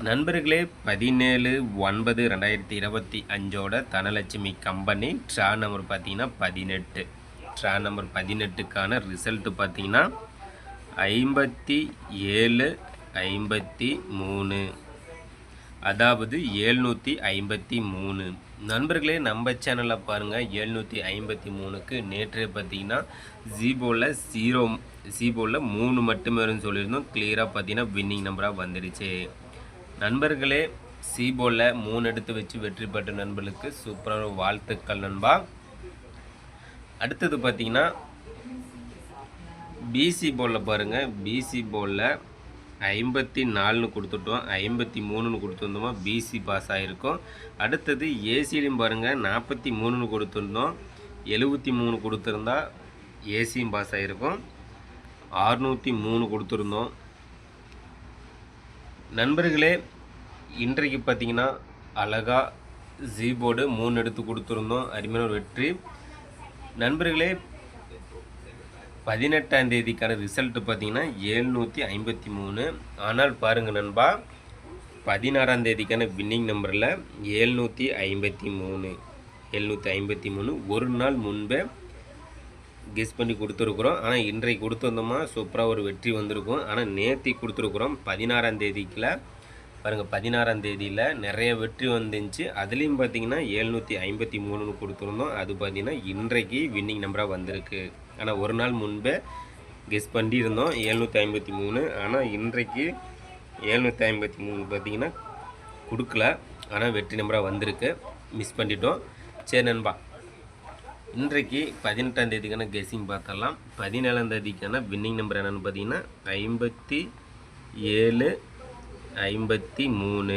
நண்பர்களே பதினேழு ஒன்பது ரெண்டாயிரத்தி இருபத்தி அஞ்சோட தனலட்சுமி கம்பெனி ட்ரா நம்பர் பார்த்தீங்கன்னா பதினெட்டு. ட்ரா நம்பர் பதினெட்டுக்கான ரிசல்ட்டு பார்த்தீங்கன்னா ஐம்பத்தி ஏழு ஐம்பத்தி மூணு. அதாவது ஏழ்நூற்றி ஐம்பத்தி மூணு. நண்பர்களே நம்ம சேனலில் பாருங்கள் ஏழ்நூற்றி ஐம்பத்தி மூணுக்கு நேற்றே பார்த்தீங்கன்னா ஜீபோவில் ஜீரோ ஜீபோவில் மூணு மட்டுமே வரும்னு சொல்லியிருந்தோம். கிளியராக பார்த்தீங்கன்னா வின்னிங் நம்பராக வந்துடுச்சு. நண்பர்களே சீபோல மூணு எடுத்து வச்சு வெற்றி பெற்ற நண்பர்களுக்கு சூப்பரான வாழ்த்துக்கள் நண்பா. அடுத்தது பார்த்தீங்கன்னா பிசி போலில் பாருங்கள் பிசி போலில் ஐம்பத்தி நாலுன்னு கொடுத்துட்டோம். ஐம்பத்தி மூணுன்னு கொடுத்துருந்தோமா பிசி பாஸ் ஆகிருக்கும் அடுத்தது ஏசிலையும் பாருங்கள் நாற்பத்தி மூணுன்னு கொடுத்துருந்தோம். எழுபத்தி மூணு கொடுத்துருந்தா ஏசியும் பாஸ் ஆகிருக்கும் அறுநூற்றி மூணு கொடுத்துருந்தோம். நண்பர்களே இன்றைக்கு பார்த்தீங்கன்னா அழகாக ஜீபோர்டு மூணு எடுத்து கொடுத்துருந்தோம். அருமையான ஒரு வெற்றி. நண்பர்களே பதினெட்டாம் தேதிக்கான ரிசல்ட்டு பார்த்தீங்கன்னா ஏழ்நூற்றி ஐம்பத்தி மூணு. ஆனால் பாருங்கள் நண்பா பதினாறாம் தேதிக்கான வின்னிங் நம்பரில் ஏழ்நூற்றி ஐம்பத்தி மூணு. எழுநூற்றி ஐம்பத்தி மூணு ஒரு நாள் முன்பே கெஸ் பண்ணி கொடுத்துருக்குறோம். ஆனால் இன்றைக்கு கொடுத்துருந்தோமா? சூப்பராக ஒரு வெற்றி வந்திருக்கும். ஆனால் நேர்த்தி கொடுத்துருக்குறோம். பதினாறாம் தேதிக்குள்ள பாருங்கள் பதினாறாம் தேதியில் நிறைய வெற்றி வந்துச்சு. அதுலேயும் பார்த்தீங்கன்னா ஏழ்நூற்றி ஐம்பத்தி மூணுன்னு கொடுத்துருந்தோம். அது பார்த்தீங்கன்னா இன்றைக்கு வின்னிங் நம்பராக வந்திருக்கு. ஆனால் ஒரு நாள் முன்பே கெஸ் பண்ணியிருந்தோம் ஏழ்நூற்றி ஐம்பத்தி மூணு. ஆனால் இன்றைக்கு ஏழ்நூற்றி ஐம்பத்தி மூணு பார்த்தீங்கன்னா கொடுக்கல. ஆனால் வெற்றி நம்பராக வந்திருக்கு. மிஸ் பண்ணிட்டோம். சரி நண்பா. இன்றைக்கு பதினெட்டாம் தேதிக்கான கெஸ்ஸிங் பார்த்தலாம் பதினேழாம் தேதிக்கான வின்னிங் நம்பர் என்னென்னு பார்த்தீங்கன்னா ஐம்பத்தி ஏழு ஐம்பத்தி மூணு.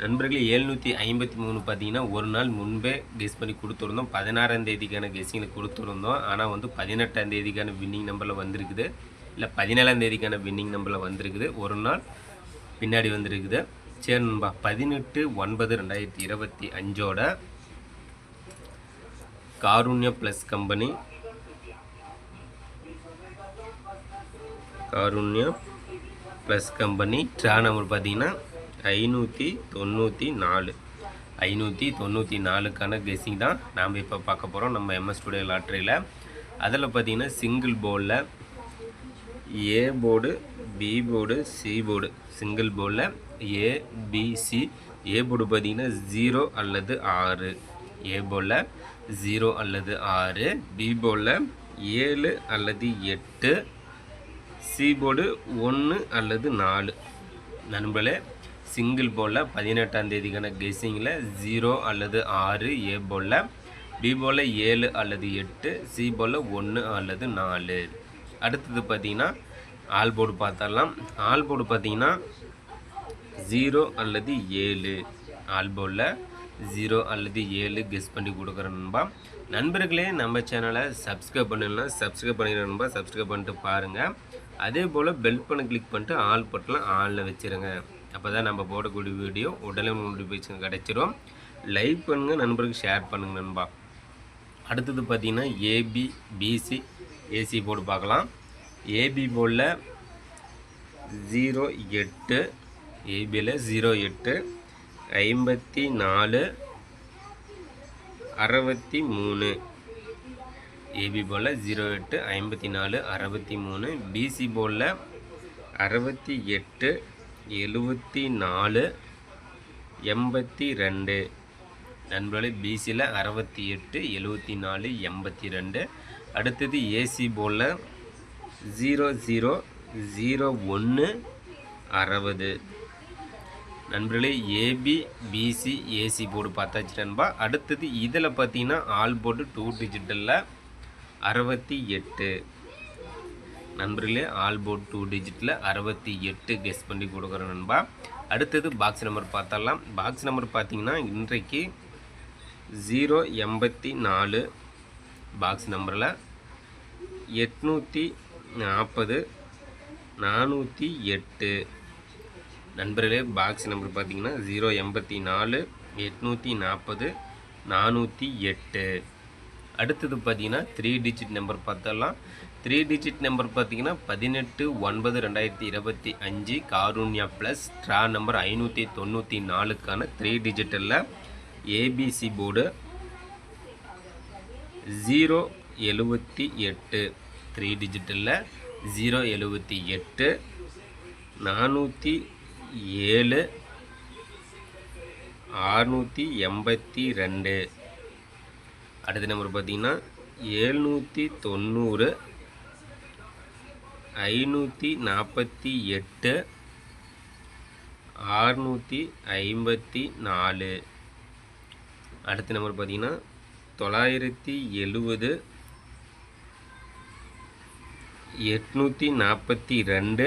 நண்பர்களே எழுநூற்றி ஐம்பத்தி மூணு பார்த்தீங்கன்னா ஒரு நாள் முன்பே கெஸ் பண்ணி கொடுத்துருந்தோம். பதினாறாம் தேதிக்கான கெஸ்ஸிங்கில் கொடுத்துருந்தோம். ஆனால் வந்து பதினெட்டாம் தேதிக்கான வின்னிங் நம்பரில் வந்திருக்குது. இல்லை பதினேழாம் தேதிக்கான வின்னிங் நம்பரில் வந்திருக்குது. ஒரு நாள் பின்னாடி வந்திருக்குது. சரி நண்பா பதினெட்டு ஒன்பது ரெண்டாயிரத்தி இருபத்தி அஞ்சோட Karunya plus company Karunya plus company draw number பார்த்தீங்கன்னா ஐநூற்றி தொண்ணூற்றி நாலு. ஐநூற்றி தொண்ணூற்றி நாலுக்கான கெஸ்ஸிங் தான் நாம் இப்போ பார்க்க போகிறோம் நம்ம எம்எஸ் ஸ்டுடியோ லாட்ரியில் அதில் பார்த்தீங்கன்னா சிங்கிள் போர்டில் A board B board C board single போர்டில் A B C A board பார்த்தீங்கன்னா ஜீரோ அல்லது ஆறு. ஏ போர்டில் ஜீரோ அல்லது ஆறு. பி போர்டில் ஏழு அல்லது எட்டு. சி போர்டு ஒன்று அல்லது நாலு. நண்பர்களே சிங்கிள் போலில் பதினெட்டாம் தேதிக்கான கெஸ்ஸிங்கில் ஜீரோ அல்லது ஆறு ஏ போலில் பி போலில் ஏழு அல்லது எட்டு சி போலில் ஒன்று அல்லது நாலு. அடுத்தது பார்த்தீங்கன்னா ஆல் போர்டு பார்த்தரலாம் ஆல் போர்டு பார்த்தீங்கன்னா ஜீரோ அல்லது ஏழு. ஆல் போர்டில் ஜீரோ அல்லது ஏழு கெஸ் பண்ணி கொடுக்குற நண்பா. நண்பர்களே நம்ம சேனலை சப்ஸ்கிரைப் பண்ணலாம் சப்ஸ்கிரைப் பண்ணிக்கிற நண்பா. சப்ஸ்கிரைப் பண்ணிட்டு பாருங்கள் அதே போல் பெல் பண்ண கிளிக் பண்ணிட்டு ஆல் பட்டலாம் ஆளில் வச்சுருங்க. அப்போ தான் நம்ம போடக்கூடிய வீடியோ உடனே நோட்டிஃபிகேஷன் கிடச்சிரும். லைக் பண்ணுங்கள் நண்பருக்கு ஷேர் பண்ணுங்கள் நண்பா. அடுத்தது பார்த்தீங்கன்னா A B B C A C board பார்க்கலாம். ஏபி போர்டில் ஜீரோ எட்டு ஏபியில் ஜீரோ எட்டு ஐம்பத்தி நாலு அறுபத்தி மூணு. ஏபி போலில் ஜீரோ எட்டு ஐம்பத்தி நாலு அறுபத்தி மூணு பிசி போலில் அறுபத்தி எட்டு எழுபத்தி நாலு எண்பத்தி ரெண்டு. நண்பர்களே பிசியில் அறுபத்தி எட்டு எழுபத்தி நாலு எண்பத்தி ரெண்டு. அடுத்தது ஏசி போலில் ஜீரோ ஜீரோ ஜீரோ ஒன்று அறுபது. நண்பர்களே ஏபி பிசி ஏசி போர்டு பார்த்தாச்சு நண்பா. அடுத்தது இதில் பார்த்தீங்கன்னா ஆல் போர்டு டூ டிஜிட்டலில் அறுபத்தி எட்டு. நண்பர்களே ஆல் போர்ட் டூ டிஜிட்டில் அறுபத்தி எட்டு கெஸ் பண்ணி கொடுக்குற நண்பா. அடுத்தது பாக்ஸ் நம்பர் பார்த்தலாம் பாக்ஸ் நம்பர் பார்த்தீங்கன்னா இன்றைக்கு ஜீரோ எண்பத்தி நாலு பாக்ஸ் நம்பரில் எட்நூற்றி நாற்பது நானூற்றி எட்டு. நண்பர்களே பாக்ஸ் நம்பர் பார்த்தீங்கன்னா ஜீரோ எண்பத்தி நாலு எட்நூற்றி நாற்பது நானூற்றி எட்டு. அடுத்தது பார்த்தீங்கன்னா த்ரீ டிஜிட் நம்பர் பார்த்தலாம் த்ரீ டிஜிட் நம்பர் பார்த்தீங்கன்னா பதினெட்டு ஒன்பது ரெண்டாயிரத்தி இருபத்தி அஞ்சு காரூன்யா ப்ளஸ் ட்ரா நம்பர் ஐநூற்றி தொண்ணூற்றி நாலுக்கான த்ரீ டிஜிட்டலில் ஏபிசி போர்டு ஜீரோ எழுபத்தி எட்டு. த்ரீ டிஜிட்டலில் ஜீரோ எழுபத்தி எட்டு நானூற்றி ஏழு ஆறுநூற்றி எண்பத்தி ரெண்டு. அடுத்த நம்பர் பார்த்தீங்கன்னா ஏழ்நூற்றி தொண்ணூறு ஐநூற்றி நாற்பத்தி எட்டு ஆறுநூற்றி ஐம்பத்தி நாலு. அடுத்த நம்பர் பார்த்தீங்கன்னா தொள்ளாயிரத்தி எழுபது எட்நூற்றி நாற்பத்தி ரெண்டு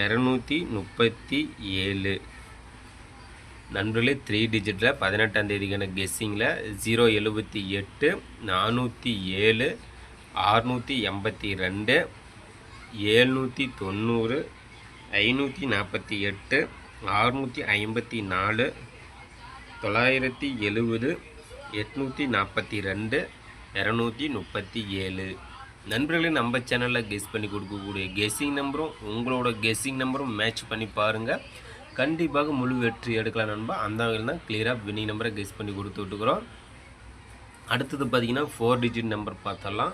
இரநூத்தி முப்பத்தி ஏழு. நண்பர்களே த்ரீ டிஜிட்டில் பதினெட்டாம் தேதிக்கான கெஸ்ஸிங்கில் ஜீரோ எழுபத்தி எட்டு நானூற்றி ஏழு ஆறுநூற்றி எண்பத்தி ரெண்டு ஏழ்நூற்றி தொண்ணூறு ஐநூற்றி நாற்பத்தி எட்டு ஆறுநூற்றி ஐம்பத்தி நாலு தொள்ளாயிரத்தி எழுபது எட்நூற்றி நாற்பத்தி ரெண்டு இரநூத்தி முப்பத்தி ஏழு. நண்பர்களே நம்ம சேனலில் கெஸ் பண்ணி கொடுக்கக்கூடிய கெஸ்ஸிங் நம்பரும் உங்களோட கெஸ்ஸிங் நம்பரும் மேட்ச் பண்ணி பாருங்கள் கண்டிப்பாக முழு வெற்றி எடுக்கலாம் நண்பா. அந்த வகையில் தான் கிளியராக வின்னிங் நம்பரை கெஸ் பண்ணி கொடுத்து விட்டுக்கிறோம். அடுத்தது பார்த்தீங்கன்னா ஃபோர் டிஜிட் நம்பர் பார்த்தலாம்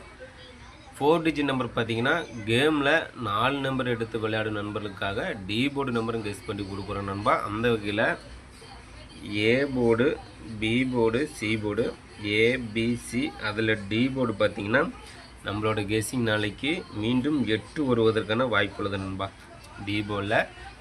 ஃபோர் டிஜிட் நம்பர் பார்த்தீங்கன்னா கேமில் நாலு நம்பர் எடுத்து விளையாடும் நண்பர்களுக்காக டி போர்டு நம்பரும் கெஸ் பண்ணி கொடுக்குறோம் நண்பா. அந்த வகையில் A board B board C board ABC அதில் டி போர்டு பார்த்தீங்கன்னா நம்மளோட கெஸ்ஸிங் நாளைக்கு மீண்டும் எட்டு வருவதற்கான வாய்ப்புள்ளது நண்பா. டி போர்டில்